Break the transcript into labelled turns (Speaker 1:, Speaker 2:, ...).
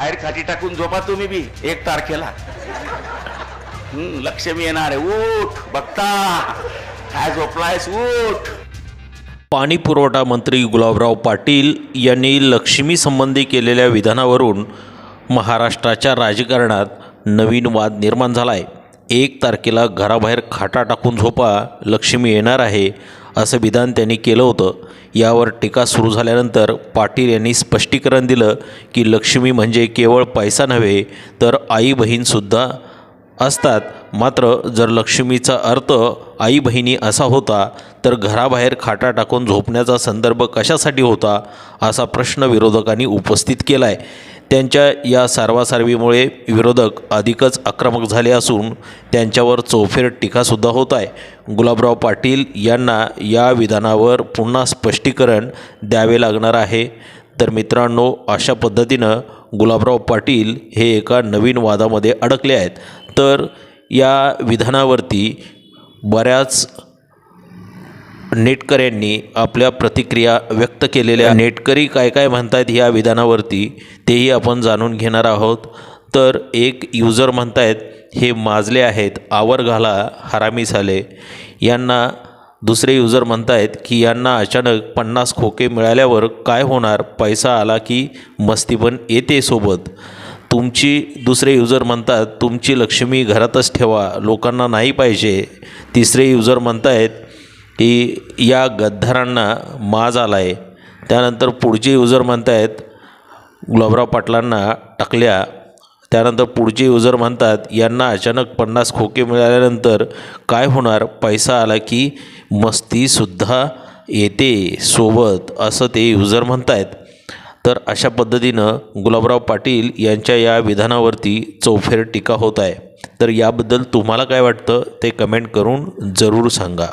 Speaker 1: बाहेर खाटी टाकून झोपा तुम्ही बी. एक तारखेला. लक्ष्मी येणार आहे. उठ बघता. काय झोपलायस? उठ.
Speaker 2: पाणी पुरवठा मंत्री गुलाबराव पाटील यांनी लक्ष्मीसंबंधी केलेल्या विधानावरून महाराष्ट्राच्या राजकारणात नवीन वाद निर्माण झाला आहे एक तारखेला घराबाहेर खाटा टाकून झोपा लक्ष्मी येणार आहे असं विधान त्यांनी केलं होतं. यावर टीका सुरू झाल्यानंतर पाटील यांनी स्पष्टीकरण दिलं की लक्ष्मी म्हणजे केवळ पैसा नव्हे तर आई बहीणसुद्धा असतात. मात्र जर लक्ष्मीचा अर्थ आई बहिणी असा होता तर घराबाहेर खाटा टाकून झोपण्याचा संदर्भ कशासाठी होता असा प्रश्न विरोधकांनी उपस्थित केला आहे त्यांच्या या सारवासारवीमुळे विरोधक अधिकच आक्रमक झाले असून त्यांच्यावर चौफेर टीकासुद्धा होत आहे. गुलाबराव पाटील यांना या विधानावर पुन्हा स्पष्टीकरण द्यावे लागणार आहे. तर मित्रांनो अशा पद्धतीनं गुलाबराव पाटील हे एका नवीन वादामध्ये अडकले आहेत. तर या विधानावरती बऱ्याच नेटकऱ्यांनी आपल्या प्रतिक्रिया व्यक्त केलेल्या नेटकरी काय काय म्हणतायत या विधानावरती तेही आपण जाणून घेणार आहोत. तर एक युजर म्हणतायत हे माजले आहेत आवर घाला हरामी झाले. यांना दुसरे युजर म्हणतायत की यांना अचानक पन्नास खोके मिळाल्यावर काय होणार? पैसा आला की मस्ती पण येते सोबत. तुमची दुसरे युजर म्हणतात तुमची लक्ष्मी घरातच ठेवा लोकांना नाही पाहिजे. तिसरे युजर म्हणतायत की या गद्दारांना माज आला आहे त्यानंतर पुढचे युजर म्हणतायत गुलाबराव पाटलांना टाकल्या. त्यानंतर पुढचे युजर म्हणतात यांना अचानक पन्नास खोके मिळाल्यानंतर काय होणार? पैसा आला की मस्तीसुद्धा येते सोबत असं ते युजर आहेत तर अशा पद्धतीनं गुलाबराव पाटील यांच्या या विधानावरती चौफेर टीका होत आहे. तर याबद्दल तुम्हाला काय वाटतं ते कमेंट करून जरूर सांगा.